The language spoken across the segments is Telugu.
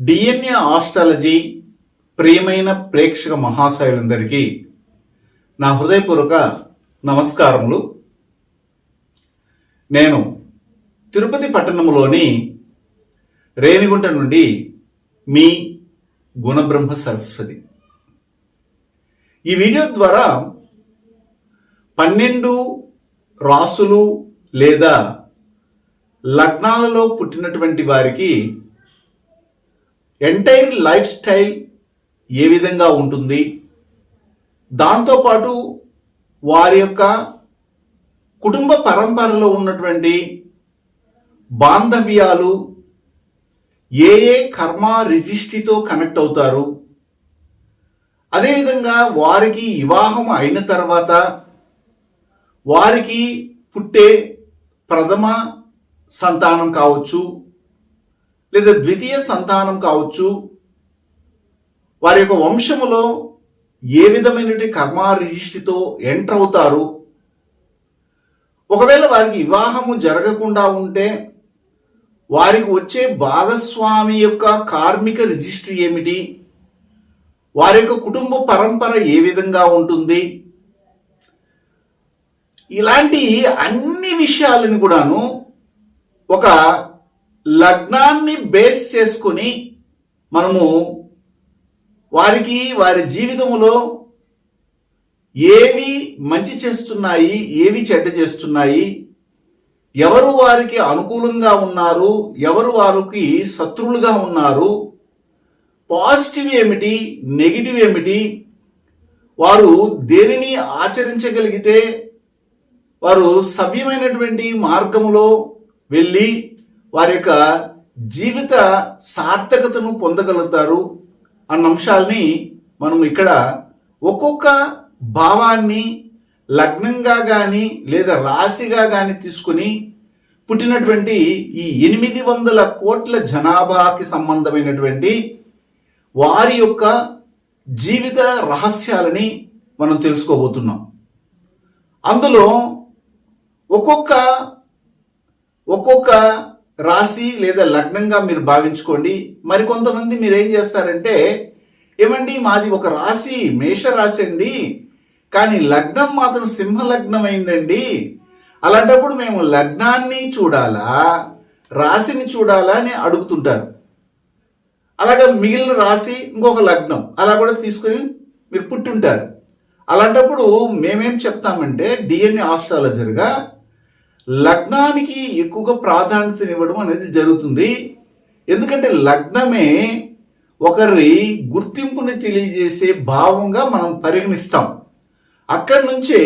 డిఎన్ఏ ఆస్ట్రాలజీ ప్రియమైన ప్రేక్షక మహాశయులందరికీ నా హృదయపూర్వక నమస్కారములు. నేను తిరుపతి పట్టణంలోని రేణిగుంట నుండి మీ గుణబ్రహ్మ సరస్వతి. ఈ వీడియో ద్వారా పన్నెండు రాసులు లేదా లగ్నాలలో పుట్టినటువంటి వారికి ఎంటైర్ లైఫ్ స్టైల్ ఏ విధంగా ఉంటుంది? దాంతోపాటు వారి యొక్క కుటుంబ పరంపరలో ఉన్నటువంటి బాంధవ్యాలు ఏ ఏ కర్మ రిజిస్ట్రీతో కనెక్ట్ అవుతారు? అదేవిధంగా వారికి వివాహం అయిన తర్వాత వారికి పుట్టే ప్రథమ సంతానం కావచ్చు. లేదా ద్వితీయ సంతానం కావచ్చు. వారి యొక్క వంశములో ఏ విధమైనటువంటి కర్మ రిజిస్ట్రీతో ఎంటర్ అవుతారు? ఒకవేళ వారికి వివాహము జరగకుండా ఉంటే వారికి వచ్చే భాగస్వామి యొక్క కార్మిక రిజిస్ట్రీ ఏమిటి? వారి యొక్క కుటుంబ పరంపర ఏ విధంగా ఉంటుంది? ఇలాంటి అన్ని విషయాలను కూడాను ఒక లగ్నాన్ని బేస్ చేసుకొని మనము వారికి వారి జీవితంలో ఏవి మంచి చేస్తున్నాయి ఏవి చెడ్డ చేస్తున్నాయి ఎవరు వారికి అనుకూలంగా ఉన్నారు ఎవరు వారికి శత్రువులుగా ఉన్నారు పాజిటివ్ ఏమిటి నెగిటివ్ ఏమిటి వారు దేనిని ఆచరించగలిగితే వారు సవ్యమైనటువంటి మార్గములో వెళ్ళి వారి యొక్క జీవిత సార్థకతను పొందగలుగుతారు అన్న అంశాల్ని మనం ఇక్కడ ఒక్కొక్క భావాన్ని లగ్నంగా కానీ లేదా రాశిగా కానీ తీసుకుని పుట్టినటువంటి ఈ ఎనిమిది వందల కోట్ల జనాభాకి సంబంధమైనటువంటి వారి యొక్క జీవిత రహస్యాలని మనం తెలుసుకోబోతున్నాం. అందులో ఒక్కొక్క ఒక్కొక్క రాశి లేదా లగ్నంగా మీరు భావించుకోండి. మరికొంతమంది మీరు ఏం చేస్తారంటే ఏమండి మాది ఒక రాశి మేష రాశి అండి. కానీ లగ్నం మాత్రం సింహ లగ్నం అయిందండి అలాంటప్పుడు మేము లగ్నాన్ని చూడాలా రాశిని చూడాలా అని అడుగుతుంటారు. అలాగే మిగిలిన రాశి ఇంకొక లగ్నం అలా కూడా తీసుకొని మీరు పుట్టుంటారు. అలాంటప్పుడు మేమేం చెప్తామంటే డిఎన్ఏ ఆస్ట్రాలజర్గా లగ్నానికి ఎక్కువగా ప్రాధాన్యతనివ్వడం అనేది జరుగుతుంది. ఎందుకంటే లగ్నమే ఒకరి గుర్తింపుని తెలియజేసే భావంగా మనం పరిగణిస్తాం. అక్కడి నుంచే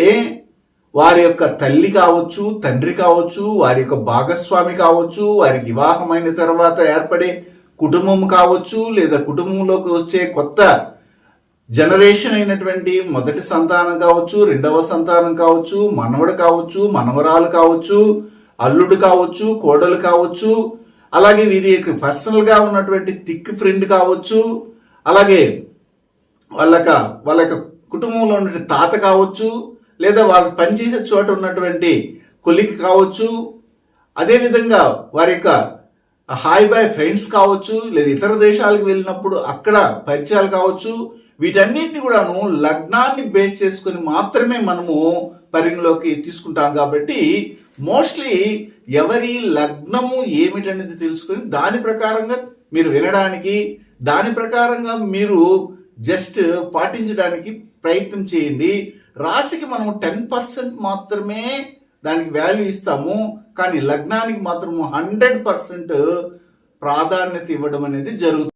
వారి యొక్క తల్లి కావచ్చు తండ్రి కావచ్చు వారి యొక్క భాగస్వామి కావచ్చు వారికి వివాహమైన తర్వాత ఏర్పడే కుటుంబం కావచ్చు లేదా కుటుంబంలోకి వచ్చే కొత్త జనరేషన్ అయినటువంటి మొదటి సంతానం కావచ్చు రెండవ సంతానం కావచ్చు మనవడు కావచ్చు మనవరాలు కావచ్చు అల్లుడు కావచ్చు కోడలు కావచ్చు అలాగే వీరి యొక్క పర్సనల్గా ఉన్నటువంటి థిక్ ఫ్రెండ్ కావచ్చు అలాగే వాళ్ళక వాళ్ళ యొక్క కుటుంబంలో ఉన్నటువంటి తాత కావచ్చు లేదా వాళ్ళు పనిచేసే చోట ఉన్నటువంటి కొలిక్ కావచ్చు అదేవిధంగా వారి యొక్క హాయ్ బాయ్ ఫ్రెండ్స్ కావచ్చు లేదా ఇతర దేశాలకు వెళ్ళినప్పుడు అక్కడ పరిచయాలు కావచ్చు వీటన్నిటిని కూడాను లగ్నాన్ని బేస్ చేసుకుని మాత్రమే మనము పరిగణలోకి తీసుకుంటాం కాబట్టి మోస్ట్లీ ఎవరి లగ్నము ఏమిటనేది తెలుసుకొని దాని ప్రకారంగా మీరు వినడానికి దాని ప్రకారంగా మీరు జస్ట్ పాటించడానికి ప్రయత్నం చేయండి. రాశికి మనం టెన్ పర్సెంట్ మాత్రమే దానికి వాల్యూ ఇస్తాము. కానీ లగ్నానికి మాత్రము హండ్రెడ్ పర్సెంట్ ప్రాధాన్యత ఇవ్వడం అనేది జరుగుతుంది.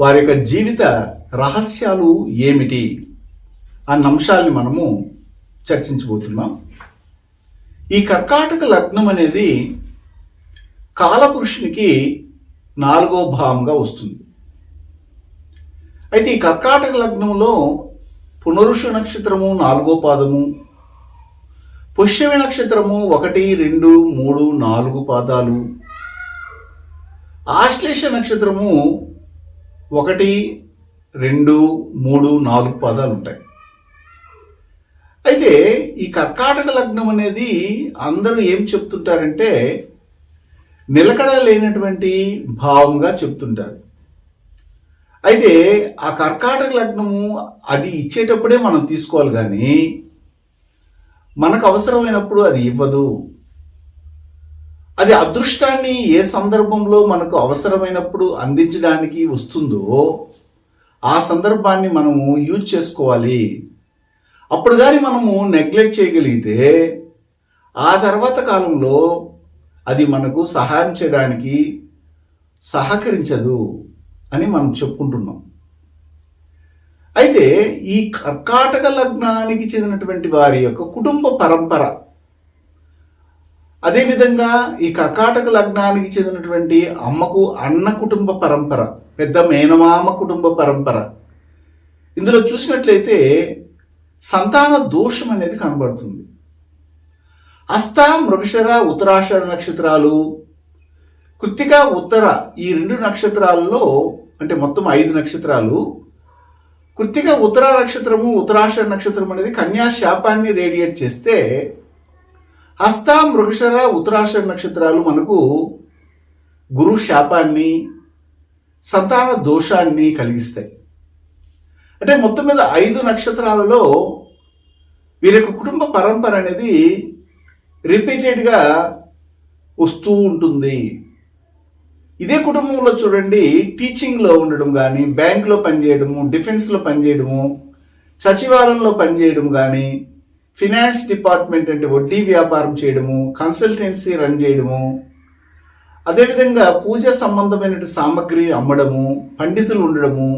వారి యొక్క జీవిత రహస్యాలు ఏమిటి అన్న అంశాన్ని మనము చర్చించబోతున్నాం. ఈ కర్కాటక లగ్నం అనేది కాలపురుషునికి నాలుగో భావంగా వస్తుంది. అయితే ఈ కర్కాటక లగ్నంలో పునరుషు నక్షత్రము నాలుగో పాదము పుష్యమి నక్షత్రము ఒకటి రెండు మూడు నాలుగు పాదాలు ఆశ్లేష నక్షత్రము ఒకటి రెండు మూడు నాలుగు పదాలు ఉంటాయి. అయితే ఈ కర్కాటక లగ్నం అనేది అందరూ ఏం చెప్తుంటారంటే నిలకడ లేనటువంటి భావంగా చెప్తుంటారు. అయితే ఆ కర్కాటక లగ్నము అది ఇచ్చేటప్పుడే మనం తీసుకోవాలి కానీ మనకు అవసరమైనప్పుడు అది ఇవ్వదు. అది అదృష్టాన్ని ఏ సందర్భంలో మనకు అవసరమైనప్పుడు అందించడానికి వస్తుందో ఆ సందర్భాన్ని మనము యూజ్ చేసుకోవాలి. అప్పుడు కానీ మనము నెగ్లెక్ట్ చేయగలిగితే ఆ తర్వాత కాలంలో అది మనకు సహాయం చేయడానికి సహకరించదు అని మనం చెప్పుకుంటున్నాం. అయితే ఈ కర్కాటక లగ్నానికి చెందినటువంటి వారి యొక్క కుటుంబ పరంపర అదేవిధంగా ఈ కర్కాటక లగ్నానికి చెందినటువంటి అమ్మకు అన్న కుటుంబ పరంపర పెద్ద మేనమామ కుటుంబ పరంపర. ఇందులో చూసినట్లయితే సంతాన దోషం అనేది కనబడుతుంది. అస్త మృగశర ఉత్తరాషాఢ నక్షత్రాలు కృత్తిక ఉత్తర ఈ రెండు నక్షత్రాలలో అంటే మొత్తం ఐదు నక్షత్రాలు కృత్తిక ఉత్తర నక్షత్రము ఉత్తరాషాఢ నక్షత్రం అనేది కన్యా శాపాన్ని రేడియేట్ చేస్తే హస్త మృగశర ఉత్తరాషాఢ నక్షత్రాలు మనకు గురు శాపాన్ని సంతాన దోషాన్ని కలిగిస్తాయి. అంటే మొత్తం మీద ఐదు నక్షత్రాలలో వీరి యొక్క కుటుంబ పరంపర అనేది రిపీటెడ్గా వస్తూ ఉంటుంది. ఇదే కుటుంబంలో చూడండి టీచింగ్లో ఉండడం కానీ బ్యాంక్లో పనిచేయడము డిఫెన్స్లో పనిచేయడము సచివాలయంలో పనిచేయడం కానీ ఫినాన్స్ డిపార్ట్మెంట్ అంటే వడ్డీ వ్యాపారం చేయడము కన్సల్టెన్సీ రన్ చేయడము అదేవిధంగా పూజ సంబంధమైన సామగ్రి అమ్మడము పండితులు ఉండడము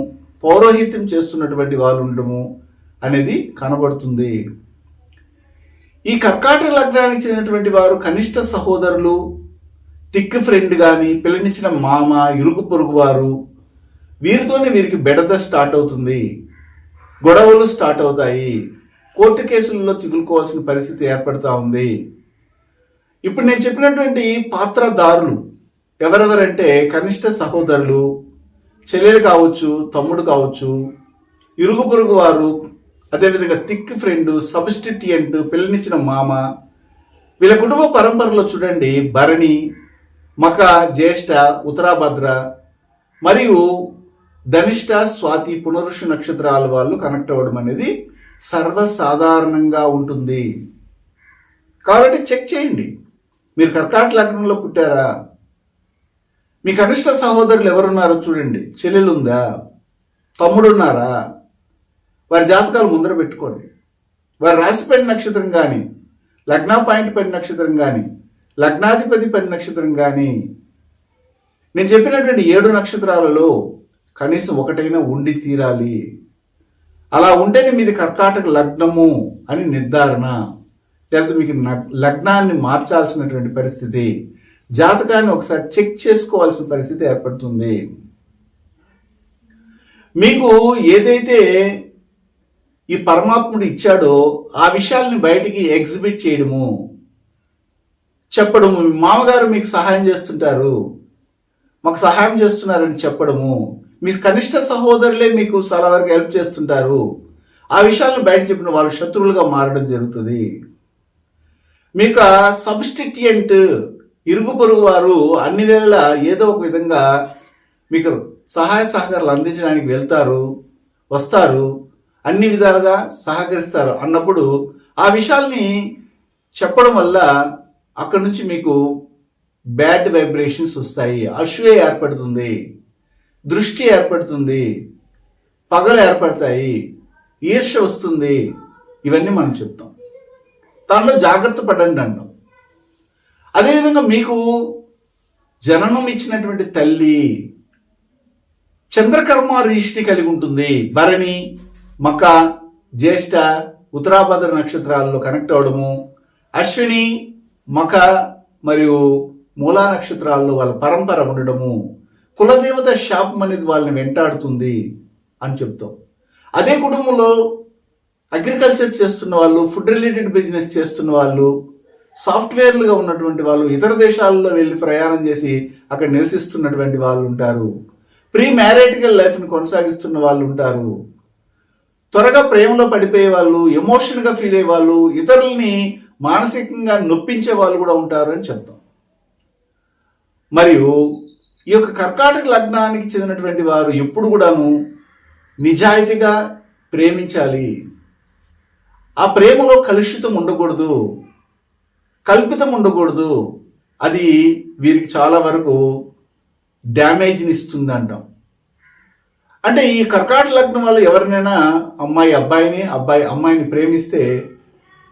పౌరోహిత్యం చేస్తున్నటువంటి వాళ్ళు ఉండడము అనేది కనబడుతుంది. ఈ కర్కాటక లగ్నానికి చెందినటువంటి వారు కనిష్ట సహోదరులు థిక్ ఫ్రెండ్ కానీ పిల్లనిచ్చిన మామ ఇరుగు పొరుగు వారు వీరితోనే వీరికి బెడద స్టార్ట్ అవుతుంది. గొడవలు స్టార్ట్ అవుతాయి. కోర్టు కేసుల్లో చిగులుకోవాల్సిన పరిస్థితి ఏర్పడుతూ ఉంది. ఇప్పుడు నేను చెప్పినటువంటి పాత్రదారులు ఎవరెవరంటే కనిష్ట సహోదరులు చెల్లెలు కావచ్చు తమ్ముడు కావచ్చు ఇరుగు పొరుగు వారు అదేవిధంగా థిక్ ఫ్రెండ్ సబ్స్టిట్యూయంట్ పిల్లనిచ్చిన మామ వీళ్ళ కుటుంబ పరంపరలో చూడండి భరణి మక జ్యేష్ఠ ఉత్తరాభద్ర మరియు ధనిష్ట స్వాతి పునరుషు నక్షత్రాల వాళ్ళు కనెక్ట్ అవ్వడం అనేది సర్వసాధారణంగా ఉంటుంది. కాబట్టి చెక్ చేయండి. మీరు కర్కాటక లగ్నంలో పుట్టారా? మీ కనిష్ట సహోదరులు ఎవరున్నారో చూడండి. చెల్లెలు ఉందా తమ్ముడు ఉన్నారా వారి జాతకాలు ముందర పెట్టుకోండి. వారి రాశిపడి నక్షత్రం కానీ లగ్న పాయింట్ పడి నక్షత్రం కానీ లగ్నాధిపతి పడి నక్షత్రం కానీ నేను చెప్పినటువంటి ఏడు నక్షత్రాలలో కనీసం ఒకటైనా ఉండి తీరాలి. అలా ఉంటేనే మీది కర్కాటక లగ్నము అని నిర్ధారణ. లేకపోతే మీకు నగ్- లగ్నాన్ని మార్చాల్సినటువంటి పరిస్థితి. జాతకాన్ని ఒకసారి చెక్ చేసుకోవాల్సిన పరిస్థితి ఏర్పడుతుంది. మీకు ఏదైతే ఈ పరమాత్ముడు ఇచ్చాడో ఆ విషయాల్ని బయటికి ఎగ్జిబిట్ చేయడము చెప్పడము. మామగారు మీకు సహాయం చేస్తుంటారు. మాకు సహాయం చేస్తున్నారని చెప్పడము. మీ కనిష్ట సహోదరులే మీకు చాలా వరకు హెల్ప్ చేస్తుంటారు. ఆ విషయాలను బయట చెప్పిన వాళ్ళు శత్రువులుగా మారడం జరుగుతుంది. మీకు సబ్స్టిట్యంట్ ఇరుగు పొరుగు వారు అన్ని వేళ ఏదో ఒక విధంగా మీకు సహాయ సహకారాలు అందించడానికి వెళ్తారు వస్తారు అన్ని విధాలుగా సహకరిస్తారు అన్నప్పుడు ఆ విషయాల్ని చెప్పడం వల్ల అక్కడ నుంచి మీకు బ్యాడ్ వైబ్రేషన్స్ వస్తాయి అసూయ ఏర్పడుతుంది. దృష్టి ఏర్పడుతుంది పగలు ఏర్పడతాయి ఈర్ష వస్తుంది. ఇవన్నీ మనం చెప్తాం. దాంట్లో జాగ్రత్త పడండి అంటాం. అదేవిధంగా మీకు జననం ఇచ్చినటువంటి తల్లి చంద్రకర్మ రీష్ని కలిగి ఉంటుంది. భరణి మక జ్యేష్ఠ ఉత్తరాభద్ర నక్షత్రాల్లో కనెక్ట్ అవడము. అశ్విని మక మరియు మూలా నక్షత్రాల్లో వాళ్ళ పరంపర ఉండడము. కులదేవత శాపం అనేది వాళ్ళని వెంటాడుతుంది అని చెప్తాం. అదే కుటుంబంలో అగ్రికల్చర్ చేస్తున్న వాళ్ళు ఫుడ్ రిలేటెడ్ బిజినెస్ చేస్తున్న వాళ్ళు సాఫ్ట్వేర్లుగా ఉన్నటువంటి వాళ్ళు ఇతర దేశాల్లో వెళ్ళి ప్రయాణం చేసి అక్కడ నివసిస్తున్నటువంటి వాళ్ళు ఉంటారు. ప్రీ మ్యారేటికల్ లైఫ్ని కొనసాగిస్తున్న వాళ్ళు ఉంటారు. త్వరగా ప్రేమలో పడిపోయే వాళ్ళు ఎమోషన్గా ఫీల్ అయ్యే వాళ్ళు ఇతరుల్ని మానసికంగా నొప్పించే వాళ్ళు కూడా ఉంటారు అని చెప్తాం. మరియు ఈ యొక్క కర్కాటక లగ్నానికి చెందినటువంటి వారు ఎప్పుడు కూడాను నిజాయితీగా ప్రేమించాలి. ఆ ప్రేమలో కలుషితం ఉండకూడదు. కల్పితం ఉండకూడదు. అది వీరికి చాలా వరకు డ్యామేజ్ని ఇస్తుంది అంటాం. అంటే ఈ కర్కాట లగ్నం వాళ్ళు ఎవరినైనా అమ్మాయి అబ్బాయిని అబ్బాయి అమ్మాయిని ప్రేమిస్తే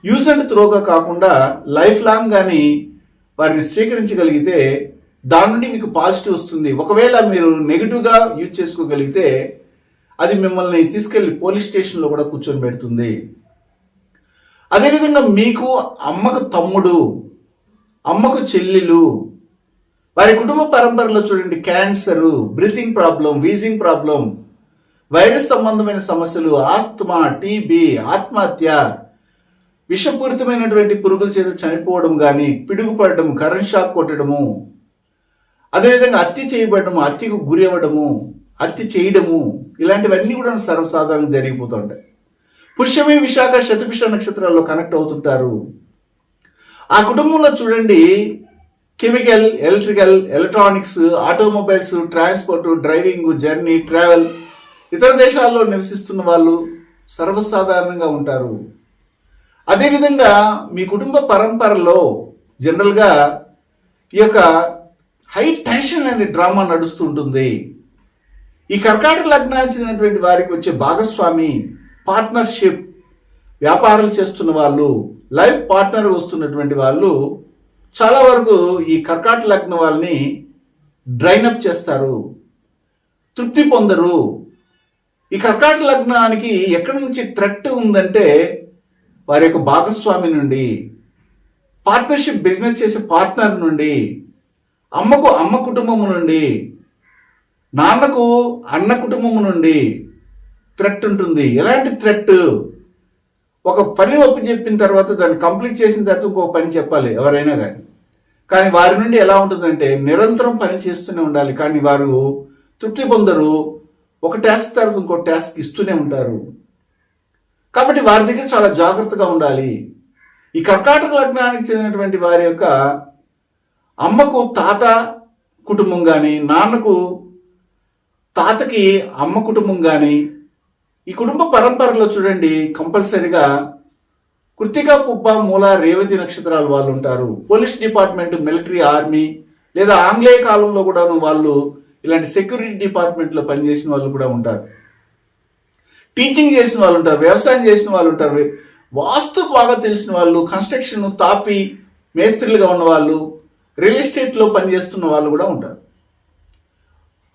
యూజ్ అండ్ త్రోగా కాకుండా లైఫ్ లాంగ్ కానీ వారిని స్వీకరించగలిగితే దాని నుండి మీకు పాజిటివ్ వస్తుంది. ఒకవేళ మీరు నెగిటివ్గా యూజ్ చేసుకోగలిగితే అది మిమ్మల్ని తీసుకెళ్ళి పోలీస్ స్టేషన్లో కూడా కూర్చొని పెడుతుంది. అదేవిధంగా మీకు అమ్మకు తమ్ముడు అమ్మకు చెల్లెలు వారి కుటుంబ పరంపరలో చూడండి cancer breathing problem wheezing problem virus సంబంధమైన సమస్యలు ఆస్తమా టీబీ ఆత్మహత్య విషపూరితమైనటువంటి పురుగుల చేత చనిపోవడం కానీ పిడుగుపడడం కరెంట్ షాక్ కొట్టడము అదేవిధంగా హత్య చేయబడము హత్యకు గురి అవ్వడము హత్య చేయడము ఇలాంటివన్నీ కూడా సర్వసాధారణంగా జరిగిపోతుంటాయి. పుష్యమి విశాఖ శతభిష నక్షత్రాల్లో కనెక్ట్ అవుతుంటారు. ఆ కుటుంబంలో చూడండి chemical electrical electronics automobiles transport driving journey travel ఇతర దేశాల్లో నివసిస్తున్న వాళ్ళు సర్వసాధారణంగా ఉంటారు. అదేవిధంగా మీ కుటుంబ పరంపరలో జనరల్గా ఈ యొక్క హై టెన్షన్ అనేది డ్రామా నడుస్తుంటుంది. ఈ కర్కాటక లగ్నానికి చెందినటువంటి వారికి వచ్చే భాగస్వామి పార్ట్నర్షిప్ వ్యాపారాలు చేస్తున్న వాళ్ళు లైఫ్ పార్ట్నర్ వస్తున్నటువంటి వాళ్ళు చాలా వరకు ఈ కర్కాట లగ్న వాళ్ళని డ్రైనప్ చేస్తారు. తృప్తి పొందరు. ఈ కర్కాట లగ్నానికి ఎక్కడి నుంచి థ్రెట్ ఉందంటే వారి యొక్క భాగస్వామి నుండి పార్ట్నర్షిప్ బిజినెస్ చేసే పార్ట్నర్ నుండి అమ్మకు అమ్మ కుటుంబము నుండి నాన్నకు అన్న కుటుంబము నుండి థ్రెట్ ఉంటుంది. ఎలాంటి థ్రెట్ ఒక పని ఒప్పి చెప్పిన తర్వాత దాన్ని కంప్లీట్ చేసిన తర్వాత ఇంకో పని చెప్పాలి ఎవరైనా కానీ కానీ వారి నుండి ఎలా ఉంటుందంటే నిరంతరం పని చేస్తూనే ఉండాలి. కానీ వారు తృప్తి పొందరు. ఒక టాస్క్ తర్వాత ఇంకో టాస్క్ ఇస్తూనే ఉంటారు. కాబట్టి వారి దగ్గర చాలా జాగ్రత్తగా ఉండాలి. ఈ కర్కాటక లగ్నానికి చెందినటువంటి వారి యొక్క అమ్మకు తాత కుటుంబం కానీ నాన్నకు తాతకి అమ్మ కుటుంబం కానీ ఈ కుటుంబ పరంపరలో చూడండి కంపల్సరిగా కృతిక పుబ్బ మూల రేవతి నక్షత్రాలు వాళ్ళు ఉంటారు. పోలీస్ డిపార్ట్మెంట్ మిలిటరీ ఆర్మీ లేదా ఆంగ్లేయ కాలంలో కూడా వాళ్ళు ఇలాంటి సెక్యూరిటీ డిపార్ట్మెంట్లో పనిచేసిన వాళ్ళు కూడా ఉంటారు. టీచింగ్ చేసిన వాళ్ళు ఉంటారు వ్యవసాయం చేసిన వాళ్ళు ఉంటారు. వాస్తు బాగా తెలిసిన వాళ్ళు కన్స్ట్రక్షన్ తాపి మేస్త్రీలుగా ఉన్న వాళ్ళు రియల్ ఎస్టేట్లో పనిచేస్తున్న వాళ్ళు కూడా ఉంటారు.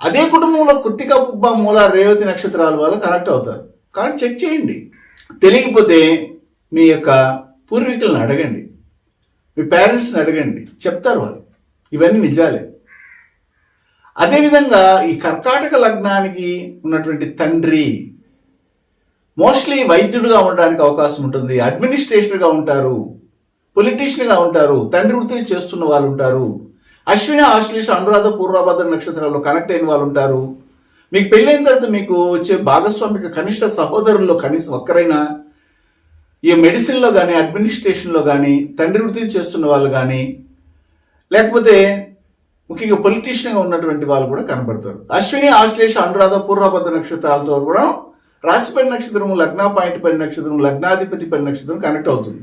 అదే కుటుంబంలో కుత్తిక పుబ్బ మూల రేవతి నక్షత్రాల వాళ్ళు కనెక్ట్ అవుతారు. కానీ చెక్ చేయండి. తెలియకపోతే మీ యొక్క పూర్వీకులను అడగండి. మీ పేరెంట్స్ని అడగండి. చెప్తారు వాళ్ళు. ఇవన్నీ నిజాలే. అదేవిధంగా ఈ కర్కాటక లగ్నానికి ఉన్నటువంటి తండ్రి మోస్ట్లీ వైద్యుడుగా ఉండడానికి అవకాశం ఉంటుంది. అడ్మినిస్ట్రేషన్గా ఉంటారు. పొలిటీషియన్గా ఉంటారు తండ్రి వృత్తి చేస్తున్న వాళ్ళు ఉంటారు. అశ్విని ఆశ్లేష అనురాధ పూర్వభద్ర నక్షత్రాల్లో కనెక్ట్ అయిన వాళ్ళు ఉంటారు. మీకు పెళ్ళైన తర్వాత మీకు వచ్చే భాగస్వామిక కనిష్ట సహోదరుల్లో కనీసం ఒక్కరైనా ఈ మెడిసిన్లో కానీ అడ్మినిస్ట్రేషన్లో కానీ తండ్రి వృత్తి చేస్తున్న వాళ్ళు కానీ లేకపోతే ముఖ్యంగా పొలిటీషియన్గా ఉన్నటువంటి వాళ్ళు కూడా కనబడతారు. అశ్విని ఆశ్లేష అనురాధ పూర్వభద్ర నక్షత్రాలతో కూడా రాశిపడి నక్షత్రం లగ్న పాయింట్ పడి నక్షత్రం లగ్నాధిపతి పడి నక్షత్రం కనెక్ట్ అవుతుంది.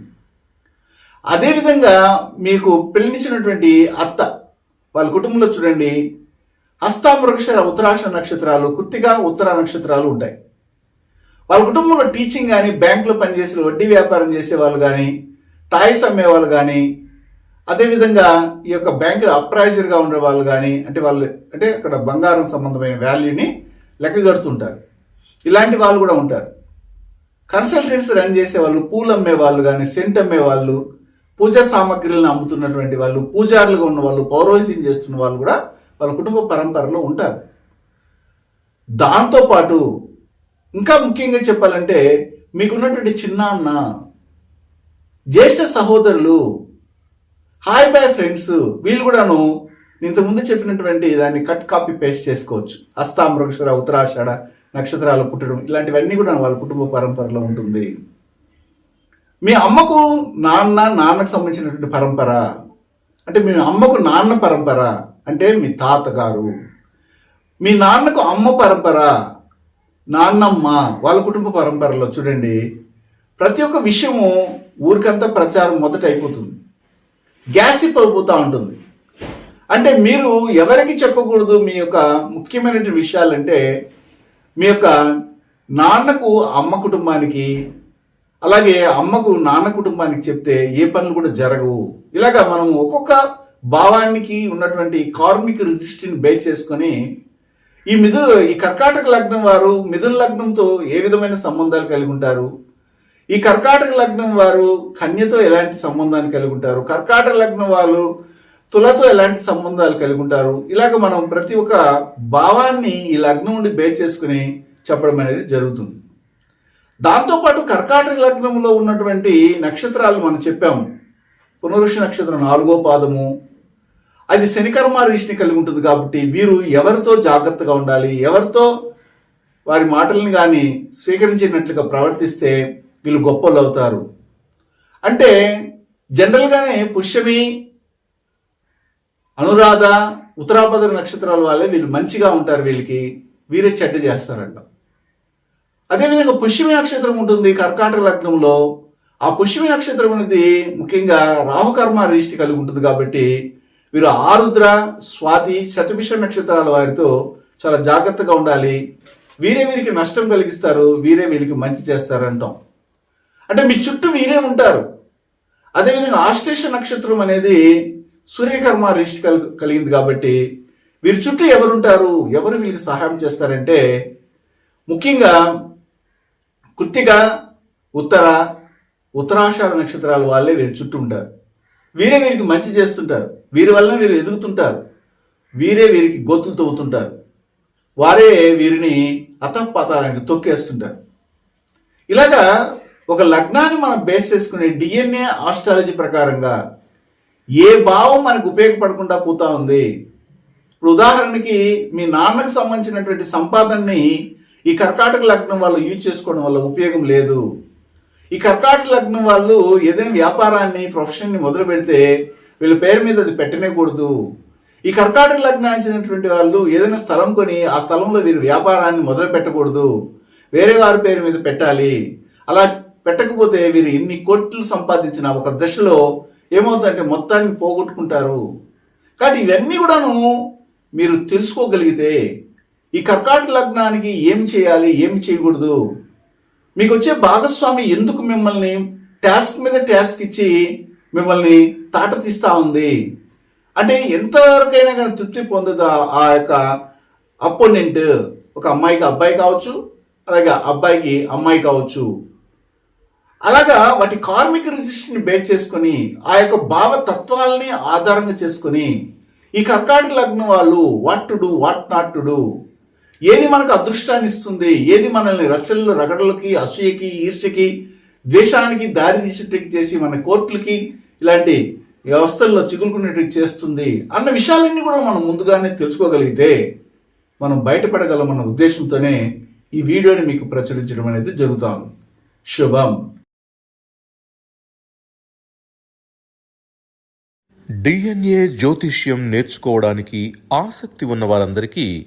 అదేవిధంగా మీకు పెళ్ళినిచ్చినటువంటి అత్త వాళ్ళ కుటుంబంలో చూడండి హస్తామృక్షర ఉత్తరాక్ష నక్షత్రాలు కుత్తిగా ఉత్తర నక్షత్రాలు ఉంటాయి. వాళ్ళ కుటుంబంలో టీచింగ్ కానీ బ్యాంకులో పనిచేసే వడ్డీ వ్యాపారం చేసే వాళ్ళు కానీ టాయ్స్ అమ్మేవాళ్ళు కానీ అదేవిధంగా ఈ యొక్క బ్యాంకులో అప్రైజర్గా ఉండే వాళ్ళు కానీ అంటే వాళ్ళు అంటే అక్కడ బంగారం సంబంధమైన వాల్యూని లెక్క కడుతుంటారు. ఇలాంటి వాళ్ళు కూడా ఉంటారు. కన్సల్టెన్సీ రన్ చేసే వాళ్ళు పూలు అమ్మే వాళ్ళు కానీ సెంట్ అమ్మే వాళ్ళు పూజా సామాగ్రిలను అమ్ముతున్నటువంటి వాళ్ళు పూజారులుగా ఉన్న వాళ్ళు పౌరోహిత్యం చేస్తున్న వాళ్ళు కూడా వాళ్ళ కుటుంబ పరంపరలో ఉంటారు. దాంతోపాటు ఇంకా ముఖ్యంగా చెప్పాలంటే మీకున్నటువంటి చిన్న అన్న జ్యేష్ఠ సహోదరులు హాయ్ బాయ్ ఫ్రెండ్స్ వీళ్ళు కూడాను ఇంతకుముందు చెప్పినటువంటి దాన్ని కట్ కాపీ పేస్ట్ చేసుకోవచ్చు. హస్తామృక్షర ఉత్తరాషాఢ నక్షత్రాలు పుట్టడం ఇలాంటివన్నీ కూడా వాళ్ళ కుటుంబ పరంపరలో ఉంటుంది. మీ అమ్మకు నాన్న నాన్నకు సంబంధించినటువంటి పరంపర అంటే మీ అమ్మకు నాన్న పరంపర అంటే మీ తాతగారు మీ నాన్నకు అమ్మ పరంపర నాన్నమ్మ వాళ్ళ కుటుంబ పరంపరలో చూడండి ప్రతి ఒక్క విషయము ఊరికంతా ప్రచారం మొదట అయిపోతుంది. గ్యాసిప్ అయిపోతూ ఉంటుంది. అంటే మీరు ఎవరికి చెప్పకూడదు మీ యొక్క ముఖ్యమైనటువంటి విషయాలంటే మీ యొక్క నాన్నకు అమ్మ కుటుంబానికి అలాగే అమ్మకు నాన్న కుటుంబానికి చెప్తే ఏ పనులు కూడా జరగవు. ఇలాగా మనం ఒక్కొక్క భావానికి ఉన్నటువంటి కార్మిక రిజిస్ట్రీని బేస్ చేసుకొని ఈ మిథు ఈ కర్కాటక లగ్నం వారు మిథున లగ్నంతో ఏ విధమైన సంబంధాలు కలిగి ఉంటారు? ఈ కర్కాటక లగ్నం వారు కన్యతో ఎలాంటి సంబంధాన్ని కలిగి ఉంటారు? కర్కాటక లగ్నం వాళ్ళు తులతో ఎలాంటి సంబంధాలు కలిగి ఉంటారు? ఇలాగ మనం ప్రతి ఒక్క భావాన్ని ఈ లగ్నం నుండి బేస్ చేసుకుని చెప్పడం అనేది జరుగుతుంది. దాంతోపాటు కర్కాటక లగ్నంలో ఉన్నటువంటి నక్షత్రాలు మనం చెప్పాము పునరుష నక్షత్రం నాలుగో పాదము. అది శనికర్మారీషిని కలిగి ఉంటుంది కాబట్టి వీరు ఎవరితో జాగ్రత్తగా ఉండాలి? ఎవరితో? వారి మాటలను కానీ స్వీకరించినట్లుగా ప్రవర్తిస్తే వీళ్ళు గొప్పలు అవుతారు. అంటే జనరల్గానే పుష్యమి అనురాధ ఉత్తరాభద్ర నక్షత్రాల వాళ్ళే వీళ్ళు మంచిగా ఉంటారు వీళ్ళకి. వీరే చెడ్డ చేస్తారంట. అదేవిధంగా పుష్యమి నక్షత్రం ఉంటుంది కర్కాటక లగ్నంలో. ఆ పుష్యమి నక్షత్రం అనేది ముఖ్యంగా రాహుకర్మ రిష్టి కలిగి ఉంటుంది కాబట్టి వీరు ఆరుద్ర స్వాతి శతభిష నక్షత్రాల వారితో చాలా జాగ్రత్తగా ఉండాలి. వీరే వీరికి నష్టం కలిగిస్తారు వీరే వీరికి మంచి చేస్తారు అంటాం. అంటే మీ చుట్టూ వీరే ఉంటారు. అదేవిధంగా ఆశ్లేష నక్షత్రం అనేది సూర్యకర్మ రిష్టి కల్ కలిగింది కాబట్టి వీరి చుట్టూ ఎవరుంటారు ఎవరు వీళ్ళకి సహాయం చేస్తారంటే ముఖ్యంగా కృత్తిక ఉత్తర ఉత్తరాషాఢ నక్షత్రాల వాళ్ళే వీరి చుట్టూ ఉంటారు. వీరే వీరికి మంచి చేస్తుంటారు. వీరి వలన వీరు ఎదుగుతుంటారు. వీరే వీరికి గోతులు తవ్వుతుంటారు. వారే వీరిని అతపాతానికి తొక్కేస్తుంటారు. ఇలాగా ఒక లగ్నాన్ని మనం బేస్ చేసుకునే డిఎన్ఏ ఆస్ట్రాలజీ ప్రకారంగా ఏ భావం మనకు ఉపయోగపడకుండా పోతా ఉంది? ఇప్పుడు ఉదాహరణకి మీ నాన్నకు సంబంధించినటువంటి సంపాదనని ఈ కర్కాటక లగ్నం వాళ్ళు యూజ్ చేసుకోవడం వల్ల ఉపయోగం లేదు. ఈ కర్కాటక లగ్నం వాళ్ళు ఏదైనా వ్యాపారాన్ని ప్రొఫెషన్ని మొదలు పెడితే వీళ్ళ పేరు మీద అది పెట్టనేకూడదు. ఈ కర్కాటక లగ్నాంచినటువంటి వాళ్ళు ఏదైనా స్థలం కొని ఆ స్థలంలో వీరు వ్యాపారాన్ని మొదలు పెట్టకూడదు. వేరే వారి పేరు మీద పెట్టాలి. అలా పెట్టకపోతే వీరు ఎన్ని కోట్లు సంపాదించిన ఒక దశలో ఏమవుతుందంటే మొత్తాన్ని పోగొట్టుకుంటారు. కాబట్టి ఇవన్నీ కూడాను మీరు తెలుసుకోగలిగితే ఈ కర్కాటక లగ్నానికి ఏం చేయాలి ఏం చేయకూడదు? మీకు వచ్చే భాగస్వామి ఎందుకు మిమ్మల్ని టాస్క్ మీద టాస్క్ ఇచ్చి మిమ్మల్ని తాట తీస్తా ఉంది? అంటే ఎంతవరకైనా కానీ తృప్తి పొందదు ఆ- ఆ యొక్క అపోనెంట్? ఒక అమ్మాయికి అబ్బాయి కావచ్చు అలాగే అబ్బాయికి అమ్మాయి కావచ్చు. అలాగా వాటి కార్మిక రిజిస్ట్రీని బేస్ చేసుకొని ఆ యొక్క భావ తత్వాలని ఆధారంగా చేసుకొని ఈ కర్కాటక లగ్నం వాళ్ళు what to do what not to do ఏది మనకు అదృష్టాన్ని ఇస్తుంది? ఏది మనల్ని రచనలు రగడలకి అసూయకి ఈర్ష్యకి ద్వేషానికి దారి తీసేటకి చేసి మన కోర్టులకి ఇలాంటి వ్యవస్థల్లో చిగురుకునేట్టు చేస్తుంది అన్న విషయాలన్నీ కూడా మనం ముందుగానే తెలుసుకోగలిగితే మనం బయటపడగలమన్న ఉద్దేశంతోనే ఈ వీడియోని మీకు ప్రచురించడం అనేది జరుగుతాను. శుభం. డిఎన్ఏ జ్యోతిష్యం నేర్చుకోవడానికి ఆసక్తి ఉన్న వారందరికీ